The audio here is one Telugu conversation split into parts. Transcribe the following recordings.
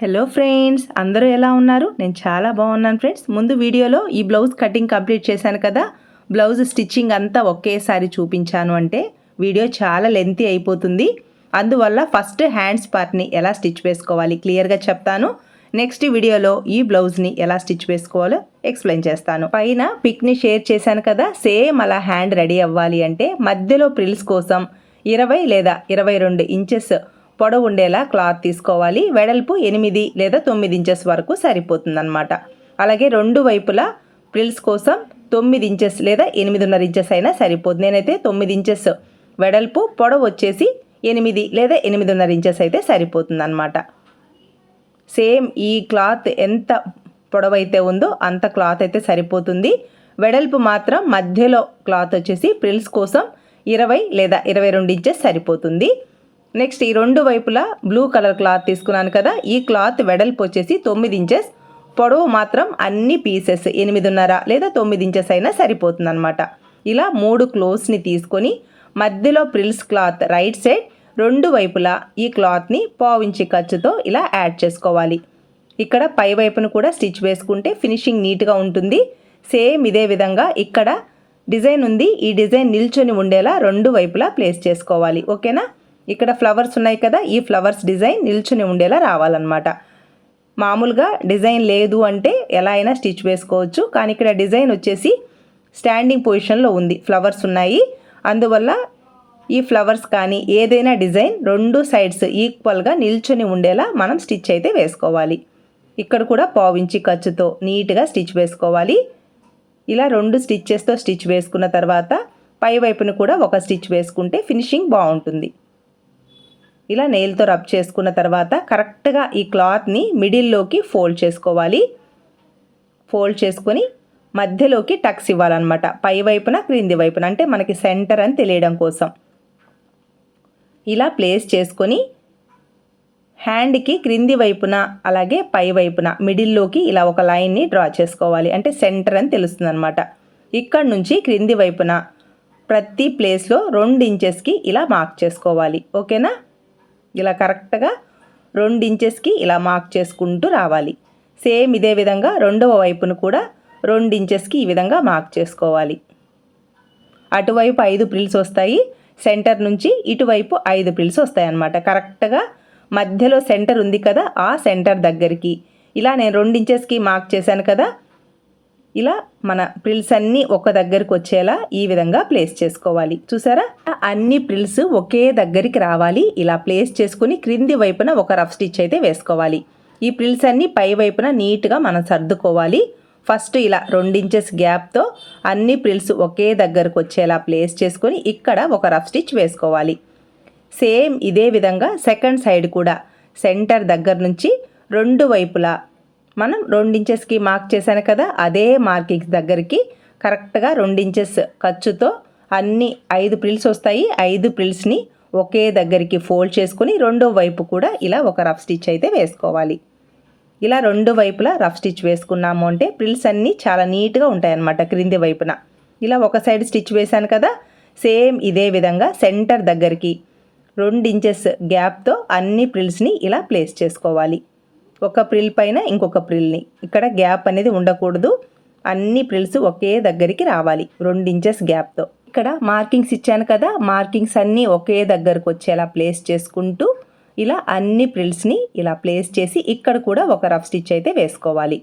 హలో ఫ్రెండ్స్ అందరూ ఎలా ఉన్నారు? నేను చాలా బాగున్నాను ఫ్రెండ్స్ ముందు వీడియోలో ఈ బ్లౌజ్ కటింగ్ కంప్లీట్ చేశాను కదా. బ్లౌజ్ స్టిచ్చింగ్ అంతా ఒకేసారి చూపించాను అంటే వీడియో చాలా లెంతీ అయిపోతుంది. అందువల్ల ఫస్ట్ హ్యాండ్స్ పార్ట్ని ఎలా స్టిచ్ వేసుకోవాలి? క్లియర్గా చెప్తాను. నెక్స్ట్ వీడియోలో ఈ బ్లౌజ్ని ఎలా స్టిచ్ వేసుకోవాలో ఎక్స్ప్లెయిన్ చేస్తాను. పైన పిక్ని షేర్ చేశాను కదా. సేమ్ అలా హ్యాండ్ రెడీ అవ్వాలి అంటే మధ్యలో ప్రిల్స్ కోసం ఇరవై లేదా ఇరవై రెండు ఇంచెస్ పొడవు ఉండేలా క్లాత్ తీసుకోవాలి. వెడల్పు ఎనిమిది లేదా తొమ్మిది ఇంచెస్ వరకు సరిపోతుందన్నమాట. అలాగే రెండు వైపులా ప్రిల్స్ కోసం తొమ్మిది ఇంచెస్ లేదా ఎనిమిదిన్నర ఇంచెస్ అయినా సరిపోతుంది నేనైతే తొమ్మిది ఇంచెస్ వెడల్పు పొడవు వచ్చేసి ఎనిమిది లేదా ఎనిమిదిన్నర ఇంచెస్ అయితే సరిపోతుందన్నమాట. సేమ్ ఈ క్లాత్ ఎంత పొడవైతే ఉందో అంత క్లాత్ అయితే సరిపోతుంది. వెడల్పు మాత్రం మధ్యలో క్లాత్ వచ్చేసి ప్రిల్స్ కోసం ఇరవై లేదా ఇరవై రెండు ఇంచెస్ సరిపోతుంది. నెక్స్ట్ ఈ రెండు వైపులా బ్లూ కలర్ క్లాత్ తీసుకున్నాను కదా ఈ క్లాత్ వెడల్పు వచ్చేసి తొమ్మిది ఇంచెస్ పొడవు మాత్రం అన్ని పీసెస్ ఎనిమిదిన్నర లేదా తొమ్మిది ఇంచెస్ అయినా సరిపోతుంది అనమాట ఇలా మూడు క్లోత్స్ని తీసుకొని మధ్యలో ప్రిల్స్ క్లాత్ రైట్ సైడ్ రెండు వైపులా ఈ క్లాత్ని పావించి ఖర్చుతో ఇలా యాడ్ చేసుకోవాలి. ఇక్కడ పై వైపును కూడా స్టిచ్ వేసుకుంటే ఫినిషింగ్ నీట్గా ఉంటుంది. సేమ్ ఇదే విధంగా ఇక్కడ డిజైన్ ఉంది. ఈ డిజైన్ నిల్చొని ఉండేలా రెండు వైపులా ప్లేస్ చేసుకోవాలి. ఓకేనా? ఇక్కడ ఫ్లవర్స్ ఉన్నాయి కదా ఈ ఫ్లవర్స్ డిజైన్ నిల్చుని ఉండేలా రావాలన్నమాట. మామూలుగా డిజైన్ లేదు అంటే ఎలా అయినా స్టిచ్ వేసుకోవచ్చు కానీ ఇక్కడ డిజైన్ వచ్చేసి స్టాండింగ్ పొజిషన్లో ఉంది. ఫ్లవర్స్ ఉన్నాయి. అందువల్ల ఈ ఫ్లవర్స్ కానీ ఏదైనా డిజైన్ రెండు సైడ్స్ ఈక్వల్గా నిల్చుని ఉండేలా మనం స్టిచ్ అయితే వేసుకోవాలి. ఇక్కడ కూడా పావించి ఖర్చుతో నీట్గా స్టిచ్ వేసుకోవాలి. ఇలా రెండు స్టిచ్చెస్తో స్టిచ్ వేసుకున్న తర్వాత పై వైపును కూడా ఒక స్టిచ్ వేసుకుంటే ఫినిషింగ్ బాగుంటుంది. ఇలా నెయిల్తో రబ్ చేసుకున్న తర్వాత కరెక్ట్గా ఈ క్లాత్ని మిడిల్లోకి ఫోల్డ్ చేసుకోవాలి. ఫోల్డ్ చేసుకొని మధ్యలోకి టక్స్ ఇవ్వాలన్నమాట. పై వైపున క్రింది వైపున అంటే మనకి సెంటర్ అని తెలియడం కోసం. ఇలా ప్లేస్ చేసుకొని హ్యాండ్కి క్రింది వైపున అలాగే పై వైపున మిడిల్లోకి ఇలా ఒక లైన్ని డ్రా చేసుకోవాలి. అంటే సెంటర్ అని తెలుస్తుంది అనమాట ఇక్కడ నుంచి క్రింది వైపున ప్రతి ప్లేస్లో రెండు ఇంచెస్కి ఇలా మార్క్ చేసుకోవాలి. ఓకేనా ఇలా కరెక్ట్గా రెండు ఇంచెస్కి ఇలా మార్క్ చేసుకుంటూ రావాలి. సేమ్ ఇదే విధంగా రెండవ వైపును కూడా రెండు ఇంచెస్కి ఈ విధంగా మార్క్ చేసుకోవాలి. అటువైపు ఐదు ప్రిల్స్ వస్తాయి సెంటర్ నుంచి ఇటువైపు ఐదు ప్రిల్స్ వస్తాయి అన్నమాట. కరెక్ట్గా మధ్యలో సెంటర్ ఉంది కదా ఆ సెంటర్ దగ్గరికి. ఇలా నేను రెండు ఇంచెస్కి మార్క్ చేశాను కదా ఇలా మన ప్రిల్స్ అన్నీ ఒక దగ్గరికి వచ్చేలా ఈ విధంగా ప్లేస్ చేసుకోవాలి. చూసారా? అన్ని ప్రిల్స్ ఒకే దగ్గరికి రావాలి. ఇలా ప్లేస్ చేసుకుని క్రింది వైపున ఒక రఫ్ స్టిచ్ అయితే వేసుకోవాలి. ఈ ప్రిల్స్ అన్నీ పై వైపున నీట్గా మనం సర్దుకోవాలి. ఫస్ట్ ఇలా రెండించెస్ గ్యాప్తో అన్ని ప్రిల్స్ ఒకే దగ్గరకు వచ్చేలా ప్లేస్ చేసుకొని ఇక్కడ ఒక రఫ్ స్టిచ్ వేసుకోవాలి. సేమ్ ఇదే విధంగా సెకండ్ సైడ్ కూడా సెంటర్ దగ్గర నుంచి రెండు వైపులా మనం రెండించెస్కి మార్క్ చేశాను కదా అదే మార్కింగ్స్ దగ్గరికి కరెక్ట్గా రెండించెస్ ఖర్చుతో అన్ని ఐదు ప్రిల్స్ వస్తాయి. ఐదు ప్రిల్స్ని ఒకే దగ్గరికి ఫోల్డ్ చేసుకుని రెండో వైపు కూడా ఇలా ఒక రఫ్ స్టిచ్ అయితే వేసుకోవాలి. ఇలా రెండు వైపులా రఫ్ స్టిచ్ వేసుకున్నాము అంటే ప్రిల్స్ అన్నీ చాలా నీట్గా ఉంటాయి అన్నమాట క్రింది వైపున. ఇలా ఒక సైడ్ స్టిచ్ వేశాను కదా సేమ్ ఇదే విధంగా సెంటర్ దగ్గరికి రెండు ఇంచెస్ గ్యాప్తో అన్ని ప్రిల్స్ని ఇలా ప్లేస్ చేసుకోవాలి. ఒక ప్రిల్ పైన ఇంకొక ప్రిల్ని. ఇక్కడ గ్యాప్ అనేది ఉండకూడదు. అన్ని ప్రిల్స్ ఒకే దగ్గరికి రావాలి. రెండు ఇంచెస్ గ్యాప్తో. ఇక్కడ మార్కింగ్స్ ఇచ్చాను కదా మార్కింగ్స్ అన్నీ ఒకే దగ్గరకు వచ్చేలా ప్లేస్ చేసుకుంటూ ఇలా అన్ని ప్రిల్స్ని ఇలా ప్లేస్ చేసి ఇక్కడ కూడా ఒక రఫ్ స్టిచ్ అయితే వేసుకోవాలి.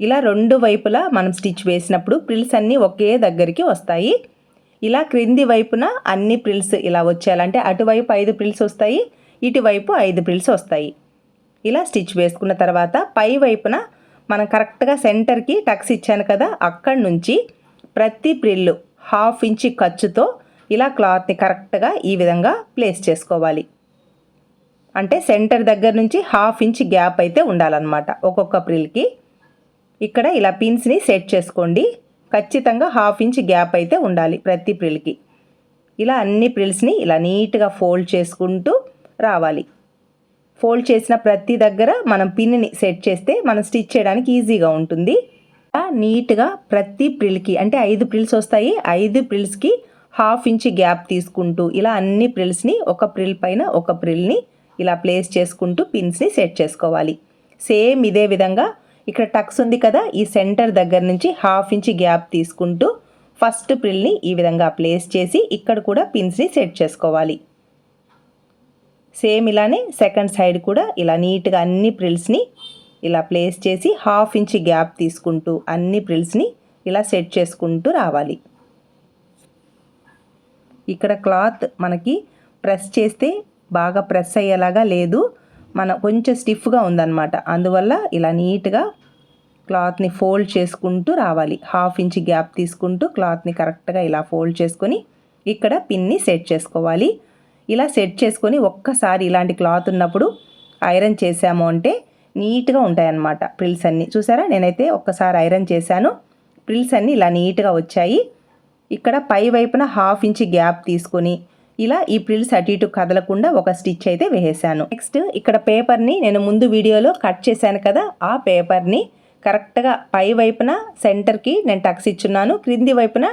ఇలా రెండు వైపులా మనం స్టిచ్ వేసినప్పుడు ప్రిల్స్ అన్నీ ఒకే దగ్గరికి వస్తాయి. ఇలా క్రింది వైపున అన్ని ప్రిల్స్ ఇలా వచ్చేయాలంటే అటువైపు ఐదు ప్రిల్స్ వస్తాయి ఇటువైపు ఐదు ప్రిల్స్ వస్తాయి. ఇలా స్టిచ్ వేసుకున్న తర్వాత పై వైపున మనం కరెక్ట్గా సెంటర్కి టక్స్ ఇచ్చాను కదా అక్కడి నుంచి ప్రతి ప్రిల్లు హాఫ్ ఇంచి ఖర్చుతో ఇలా క్లాత్ని కరెక్ట్గా ఈ విధంగా ప్లేస్ చేసుకోవాలి. అంటే సెంటర్ దగ్గర నుంచి హాఫ్ ఇంచ్ గ్యాప్ అయితే ఉండాలన్నమాట ఒక్కొక్క ప్రిల్కి. ఇక్కడ ఇలా పిన్స్ని సెట్ చేసుకోండి. ఖచ్చితంగా హాఫ్ ఇంచ్ గ్యాప్ అయితే ఉండాలి ప్రతి ప్రిల్కి. ఇలా అన్ని ప్రిల్స్ని ఇలా నీట్గా ఫోల్డ్ చేసుకుంటూ రావాలి. ఫోల్డ్ చేసిన ప్రతి దగ్గర మనం పిన్ని సెట్ చేస్తే మనం స్టిచ్ చేయడానికి ఈజీగా ఉంటుంది. నీట్గా ప్రతి ప్రిల్కి అంటే ఐదు ప్రిల్స్ వస్తాయి. ఐదు ప్రిల్స్కి హాఫ్ ఇంచ్ గ్యాప్ తీసుకుంటూ ఇలా అన్ని ప్రిల్స్ని ఒక ప్రిల్ పైన ఒక ప్రిల్ని ఇలా ప్లేస్ చేసుకుంటూ పిన్స్ని సెట్ చేసుకోవాలి. సేమ్ ఇదే విధంగా ఇక్కడ టక్స్ ఉంది కదా ఈ సెంటర్ దగ్గర నుంచి హాఫ్ ఇంచ్ గ్యాప్ తీసుకుంటూ ఫస్ట్ ప్రిల్ని ఈ విధంగా ప్లేస్ చేసి ఇక్కడ కూడా పిన్స్ని సెట్ చేసుకోవాలి. సేమ్ ఇలానే సెకండ్ సైడ్ కూడా ఇలా నీట్గా అన్ని ప్రిల్స్ని ఇలా ప్లేస్ చేసి హాఫ్ ఇంచ్ గ్యాప్ తీసుకుంటూ అన్ని ప్రిల్స్ని ఇలా సెట్ చేసుకుంటూ రావాలి. ఇక్కడ క్లాత్ మనకి ప్రెస్ చేస్తే బాగా ప్రెస్ అయ్యేలాగా లేదు. మన కొంచెం స్టిఫ్గా ఉందన్నమాట. అందువల్ల ఇలా నీట్గా క్లాత్ని ఫోల్డ్ చేసుకుంటూ రావాలి. హాఫ్ ఇంచ్ గ్యాప్ తీసుకుంటూ క్లాత్ని కరెక్ట్గా ఇలా ఫోల్డ్ చేసుకొని ఇక్కడ పిన్ని సెట్ చేసుకోవాలి. ఇలా సెట్ చేసుకొని ఒక్కసారి ఇలాంటి క్లాత్ ఉన్నప్పుడు ఐరన్ చేసాము అంటే నీట్గా ఉంటాయన్నమాట ప్రిల్స్ అన్నీ. చూసారా? నేనైతే ఒక్కసారి ఐరన్ చేశాను. ప్రిల్స్ అన్నీ ఇలా నీట్గా వచ్చాయి. ఇక్కడ పై వైపున హాఫ్ ఇంచ్ గ్యాప్ తీసుకొని ఇలా ఈ ప్రిల్స్ అటు ఇటు కదలకుండా ఒక స్టిచ్ అయితే వేసాను నెక్స్ట్ ఇక్కడ పేపర్ని నేను ముందు వీడియోలో కట్ చేశాను కదా ఆ పేపర్ని కరెక్ట్గా పై వైపున సెంటర్కి నేను టక్స్ ఇచ్చున్నాను. క్రింది వైపున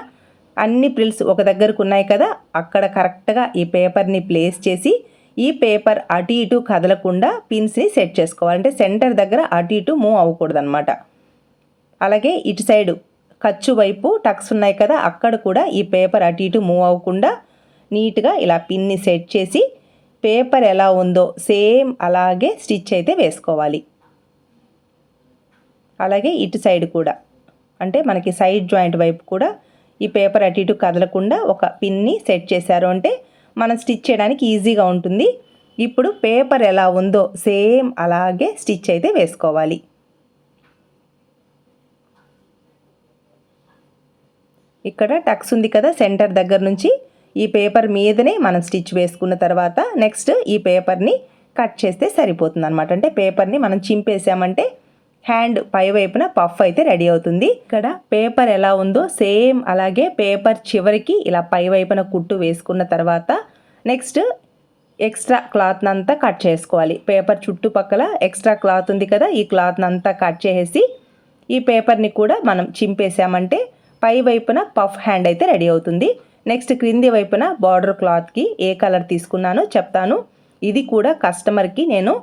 అన్ని ప్రిల్స్ ఒక దగ్గరకు ఉన్నాయి కదా అక్కడ కరెక్ట్గా ఈ పేపర్ని ప్లేస్ చేసి ఈ పేపర్ అటు ఇటు కదలకుండా పిన్స్ని సెట్ చేసుకోవాలి. అంటే సెంటర్ దగ్గర అటు ఇటు మూవ్ అవ్వకూడదు అనమాట అలాగే ఇటు సైడు ఖర్చు వైపు టక్స్ ఉన్నాయి కదా అక్కడ కూడా ఈ పేపర్ అటు ఇటు మూవ్ అవ్వకుండా నీట్గా ఇలా పిన్ని సెట్ చేసి పేపర్ ఎలా ఉందో సేమ్ అలాగే స్టిచ్ అయితే వేసుకోవాలి. అలాగే ఇటు సైడ్ కూడా. అంటే మనకి సైడ్ జాయింట్ వైపు కూడా ఈ పేపర్ అటు ఇటు కదలకుండా ఒక పిన్ని సెట్ చేశారు. అంటే మనం స్టిచ్ చేయడానికి ఈజీగా ఉంటుంది. ఇప్పుడు పేపర్ ఎలా ఉందో సేమ్ అలాగే స్టిచ్ అయితే వేసుకోవాలి. ఇక్కడ టక్స్ ఉంది కదా సెంటర్ దగ్గర నుంచి. ఈ పేపర్ మీదనే మనం స్టిచ్ వేసుకున్న తర్వాత నెక్స్ట్ ఈ పేపర్ని కట్ చేస్తే సరిపోతుంది అనమాట అంటే పేపర్ని మనం చింపేసామంటే హ్యాండ్ పై వైపున పఫ్ అయితే రెడీ అవుతుంది. ఇక్కడ పేపర్ ఎలా ఉందో సేమ్ అలాగే పేపర్ చివరికి ఇలా పై వైపున కుట్టు వేసుకున్న తర్వాత నెక్స్ట్ ఎక్స్ట్రా క్లాత్ అంతా కట్ చేసుకోవాలి. పేపర్ చుట్టుపక్కల ఎక్స్ట్రా క్లాత్ ఉంది కదా ఈ క్లాత్ అంతా కట్ చేసేసి ఈ పేపర్ని కూడా మనం చింపేసామంటే పై వైపున పఫ్ హ్యాండ్ అయితే రెడీ అవుతుంది. నెక్స్ట్ క్రింది వైపున బార్డర్ క్లాత్కి ఏ కలర్ తీసుకున్నానో చెప్తాను. ఇది కూడా కస్టమర్కి నేను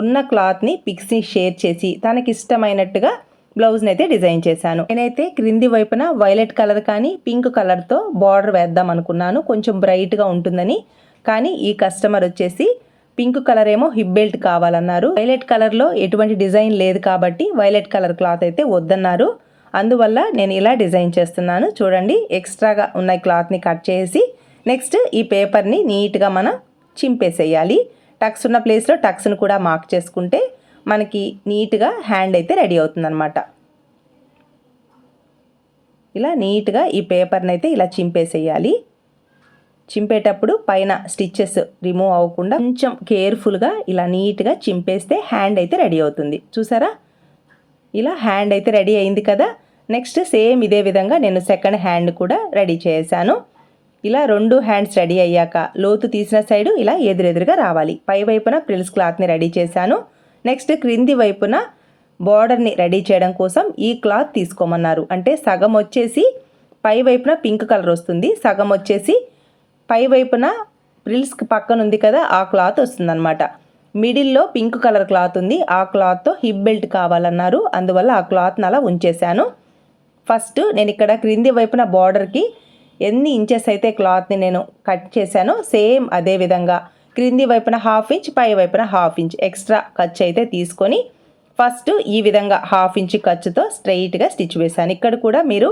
ఉన్న క్లాత్ని పిక్స్ని షేర్ చేసి తనకి ఇష్టమైనట్టుగా బ్లౌజ్ని అయితే డిజైన్ చేశాను. నేనైతే క్రింది వైపున వైలెట్ కలర్ కానీ పింక్ కలర్తో బార్డర్ వేద్దాం అనుకున్నాను కొంచెం బ్రైట్గా ఉంటుందని. కానీ ఈ కస్టమర్ వచ్చేసి పింక్ కలర్ ఏమో హిప్ బెల్ట్ కావాలన్నారు. వైలెట్ కలర్లో ఎటువంటి డిజైన్ లేదు కాబట్టి వైలెట్ కలర్ క్లాత్ అయితే వద్దన్నారు. అందువల్ల నేను ఇలా డిజైన్ చేస్తున్నాను. చూడండి ఎక్స్ట్రాగా ఉన్న క్లాత్ని కట్ చేసి నెక్స్ట్ ఈ పేపర్ని నీట్గా మనం చింపేసేయాలి. టక్స్ ఉన్న ప్లేస్లో టక్స్ను కూడా మార్క్ చేసుకుంటే మనకి నీట్గా హ్యాండ్ అయితే రెడీ అవుతుందన్నమాట. ఇలా నీట్గా ఈ పేపర్ని అయితే ఇలా చింపేసేయాలి. చింపేటప్పుడు పైన స్టిచ్చెస్ రిమూవ్ అవ్వకుండా కొంచెం కేర్ఫుల్గా ఇలా నీట్గా చింపేస్తే హ్యాండ్ అయితే రెడీ అవుతుంది. చూసారా? ఇలా హ్యాండ్ అయితే రెడీ అయింది కదా? నెక్స్ట్ సేమ్ ఇదే విధంగా నేను సెకండ్ హ్యాండ్ కూడా రెడీ చేశాను. ఇలా రెండు హ్యాండ్స్ రెడీ అయ్యాక లోతు తీసిన సైడు ఇలా ఎదురెదురుగా రావాలి. పై వైపున ప్రిల్స్ క్లాత్ని రెడీ చేశాను. నెక్స్ట్ క్రింది వైపున బార్డర్ని రెడీ చేయడం కోసం ఈ క్లాత్ తీసుకోమన్నారు. అంటే సగం వచ్చేసి పై వైపున పింక్ కలర్ వస్తుంది. సగం వచ్చేసి పై వైపున ప్రిల్స్కి పక్కన ఉంది కదా ఆ క్లాత్ వస్తుందన్నమాట. మిడిల్లో పింక్ కలర్ క్లాత్ ఉంది. ఆ క్లాత్తో హిప్ బెల్ట్ కావాలన్నారు. అందువల్ల ఆ క్లాత్ని అలా ఉంచేశాను. ఫస్ట్ నేను ఇక్కడ క్రింది వైపున బార్డర్కి ఎన్ని ఇంచెస్ అయితే క్లాత్ని నేను కట్ చేశానో సేమ్ అదే విధంగా క్రింది వైపున హాఫ్ ఇంచ్ పై వైపున హాఫ్ ఇంచ్ ఎక్స్ట్రా ఖర్చు అయితే తీసుకొని ఫస్ట్ ఈ విధంగా హాఫ్ ఇంచ్ ఖర్చుతో స్ట్రైట్గా స్టిచ్ వేశాను. ఇక్కడ కూడా మీరు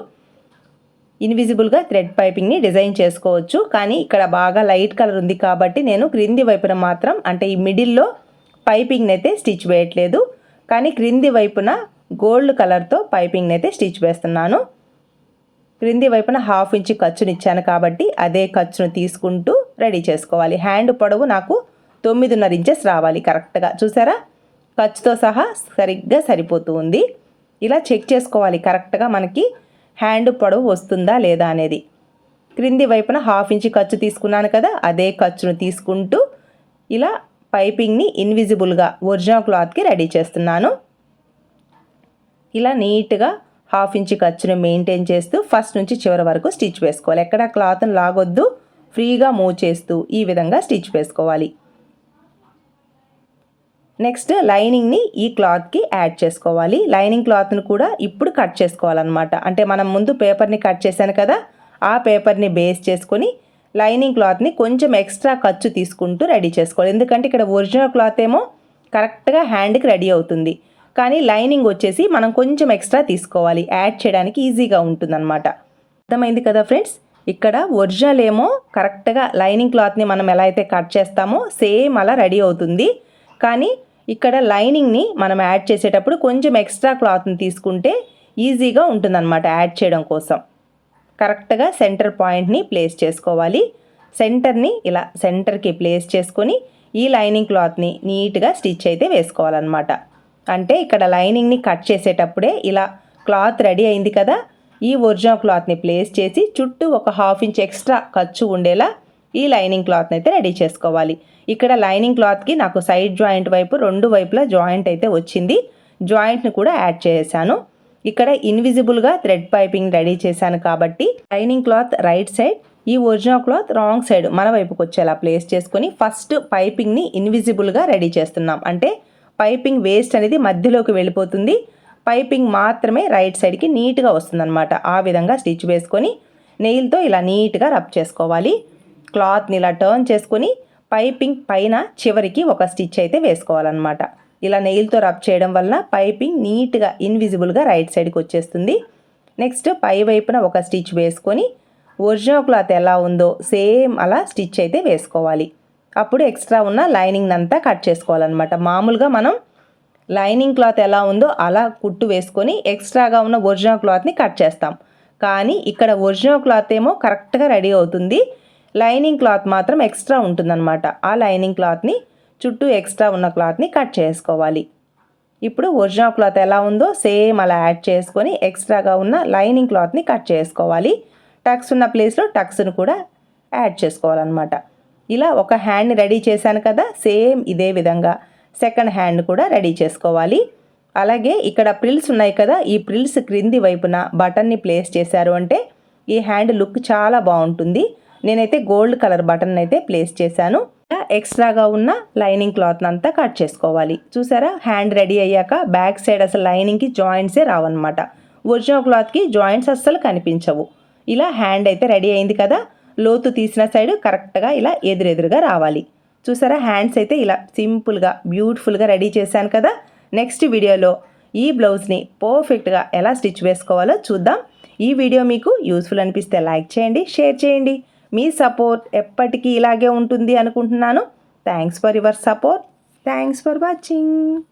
ఇన్విజిబుల్గా థ్రెడ్ పైపింగ్ని డిజైన్ చేసుకోవచ్చు. కానీ ఇక్కడ బాగా లైట్ కలర్ ఉంది కాబట్టి నేను క్రింది వైపున మాత్రం అంటే ఈ మిడిల్లో పైపింగ్ని అయితే స్టిచ్ వేయట్లేదు. కానీ క్రింది వైపున గోల్డ్ కలర్తో పైపింగ్ని అయితే స్టిచ్ వేస్తున్నాను. క్రింది వైపున హాఫ్ ఇంచ్ ఖర్చుని ఇచ్చాను కాబట్టి అదే ఖర్చును తీసుకుంటూ రెడీ చేసుకోవాలి. హ్యాండ్ పొడవు నాకు తొమ్మిదిన్నర ఇంచెస్ రావాలి కరెక్ట్గా. చూసారా? ఖర్చుతో సహా సరిగ్గా సరిపోతూ ఉంది. ఇలా చెక్ చేసుకోవాలి కరెక్ట్గా మనకి హ్యాండ్ పొడవు వస్తుందా లేదా అనేది. క్రింది వైపున హాఫ్ ఇంచ్ ఖర్చు తీసుకున్నాను కదా అదే ఖర్చును తీసుకుంటూ ఇలా పైపింగ్ని ఇన్విజిబుల్గా ఒరిజినల్ క్లాత్కి రెడీ చేస్తున్నాను. ఇలా నీట్గా హాఫ్ ఇంచ్ ఖర్చును మెయింటైన్ చేస్తూ ఫస్ట్ నుంచి చివరి వరకు స్టిచ్ వేసుకోవాలి. ఎక్కడ క్లాత్ని లాగొద్దు. ఫ్రీగా మూవ్ చేస్తూ ఈ విధంగా స్టిచ్ వేసుకోవాలి. నెక్స్ట్ లైనింగ్ని ఈ క్లాత్కి యాడ్ చేసుకోవాలి. లైనింగ్ క్లాత్ని కూడా ఇప్పుడు కట్ చేసుకోవాలన్నమాట. అంటే మనం ముందు పేపర్ని కట్ చేశాను కదా ఆ పేపర్ని బేస్ చేసుకొని లైనింగ్ క్లాత్ని కొంచెం ఎక్స్ట్రా ఖర్చు తీసుకుంటూ రెడీ చేసుకోవాలి. ఎందుకంటే ఇక్కడ ఒరిజినల్ క్లాత్ ఏమో కరెక్ట్గా హ్యాండ్కి రెడీ అవుతుంది. కానీ లైనింగ్ వచ్చేసి మనం కొంచెం ఎక్స్ట్రా తీసుకోవాలి. యాడ్ చేయడానికి ఈజీగా ఉంటుందన్నమాట. అర్థమైంది కదా ఫ్రెండ్స్? ఇక్కడ ఒరిజినల్ ఏమో కరెక్ట్గా లైనింగ్ క్లాత్ని మనం ఎలా అయితే కట్ చేస్తామో సేమ్ అలా రెడీ అవుతుంది. కానీ ఇక్కడ లైనింగ్ని మనం యాడ్ చేసేటప్పుడు కొంచెం ఎక్స్ట్రా క్లాత్ని తీసుకుంటే ఈజీగా ఉంటుందన్నమాట యాడ్ చేయడం కోసం. కరెక్ట్గా సెంటర్ పాయింట్ని ప్లేస్ చేసుకోవాలి. సెంటర్ని ఇలా సెంటర్కి ప్లేస్ చేసుకొని ఈ లైనింగ్ క్లాత్ని నీట్గా స్టిచ్ అయితే వేసుకోవాలన్నమాట. అంటే ఇక్కడ లైనింగ్ని కట్ చేసేటప్పుడే ఇలా క్లాత్ రెడీ అయింది కదా ఈ ఒరిజినల్ క్లాత్ని ప్లేస్ చేసి చుట్టూ ఒక హాఫ్ ఇంచ్ ఎక్స్ట్రా ఖర్చు ఉండేలా ఈ లైనింగ్ క్లాత్ని అయితే రెడీ చేసుకోవాలి. ఇక్కడ లైనింగ్ క్లాత్కి నాకు సైడ్ జాయింట్ వైపు రెండు వైపులా జాయింట్ అయితే వచ్చింది. జాయింట్ని కూడా యాడ్ చేశాను ఇక్కడ ఇన్విజిబుల్గా థ్రెడ్ పైపింగ్ రెడీ చేశాను కాబట్టి లైనింగ్ క్లాత్ రైట్ సైడ్ ఈ ఒరిజినల్ క్లాత్ రాంగ్ సైడ్ మన వైపుకి వచ్చేలా ప్లేస్ చేసుకొని ఫస్ట్ పైపింగ్ని ఇన్విజిబుల్గా రెడీ చేస్తున్నాం. అంటే పైపింగ్ వేస్ట్ అనేది మధ్యలోకి వెళ్ళిపోతుంది. పైపింగ్ మాత్రమే రైట్ సైడ్కి నీట్గా వస్తుందన్నమాట. ఆ విధంగా స్టిచ్ వేసుకొని నెయిల్తో ఇలా నీట్గా రబ్ చేసుకోవాలి. క్లాత్ని ఇలా టర్న్ చేసుకొని పైపింగ్ పైన చివరికి ఒక స్టిచ్ అయితే వేసుకోవాలన్నమాట. ఇలా నెయిల్తో రబ్ చేయడం వలన పైపింగ్ నీట్గా ఇన్విజిబుల్గా రైట్ సైడ్కి వచ్చేస్తుంది. నెక్స్ట్ పై వైపున ఒక స్టిచ్ వేసుకొని ఒరిజినల్ క్లాత్ ఎలా ఉందో సేమ్ అలా స్టిచ్ అయితే వేసుకోవాలి. అప్పుడు ఎక్స్ట్రా ఉన్న లైనింగ్ అంతా కట్ చేసుకోవాలన్నమాట. మామూలుగా మనం లైనింగ్ క్లాత్ ఎలా ఉందో అలా కుట్టు వేసుకొని ఎక్స్ట్రాగా ఉన్న ఒరిజినల్ క్లాత్ని కట్ చేస్తాం. కానీ ఇక్కడ ఒరిజినల్ క్లాత్ ఏమో కరెక్ట్గా రెడీ అవుతుంది. లైనింగ్ క్లాత్ మాత్రం ఎక్స్ట్రా ఉంటుందన్నమాట. ఆ లైనింగ్ క్లాత్ని చుట్టూ ఎక్స్ట్రా ఉన్న క్లాత్ని కట్ చేసుకోవాలి. ఇప్పుడు ఒరిజినల్ క్లాత్ ఎలా ఉందో సేమ్ అలా యాడ్ చేసుకొని ఎక్స్ట్రాగా ఉన్న లైనింగ్ క్లాత్ని కట్ చేసుకోవాలి. టక్స్ ఉన్న ప్లేస్లో టక్స్ను కూడా యాడ్ చేసుకోవాలన్నమాట. ఇలా ఒక హ్యాండ్ని రెడీ చేశాను కదా సేమ్ ఇదే విధంగా. సెకండ్ హ్యాండ్ కూడా రెడీ చేసుకోవాలి. అలాగే ఇక్కడ ప్రిల్స్ ఉన్నాయి కదా ఈ ప్రిల్స్ క్రింది వైపున బటన్ని ప్లేస్ చేశారు అంటే ఈ హ్యాండ్ లుక్ చాలా బాగుంటుంది. నేనైతే గోల్డ్ కలర్ బటన్ అయితే ప్లేస్ చేశాను. ఎక్స్ట్రాగా ఉన్న లైనింగ్ క్లాత్ అంతా కట్ చేసుకోవాలి. చూసారా? హ్యాండ్ రెడీ అయ్యాక బ్యాక్ సైడ్ అసలు లైనింగ్కి జాయింట్సే రావన్నమాట. ఒరిజినల్ క్లాత్కి జాయింట్స్ అస్సలు కనిపించవు. ఇలా హ్యాండ్ అయితే రెడీ అయింది కదా లోతు తీసిన సైడ్ కరెక్ట్గా ఇలా ఎదురెదురుగా రావాలి. చూసారా? హ్యాండ్స్ అయితే ఇలా సింపుల్గా బ్యూటిఫుల్గా రెడీ చేశాను కదా? నెక్స్ట్ వీడియోలో ఈ బ్లౌజ్ని పర్ఫెక్ట్గా ఎలా స్టిచ్ వేసుకోవాలో చూద్దాం. ఈ వీడియో మీకు యూస్ఫుల్ అనిపిస్తే లైక్ చేయండి షేర్ చేయండి. మీ సపోర్ట్ ఎప్పటికీ ఇలాగే ఉంటుంది అనుకుంటున్నాను. Thanks for your support. Thanks for watching.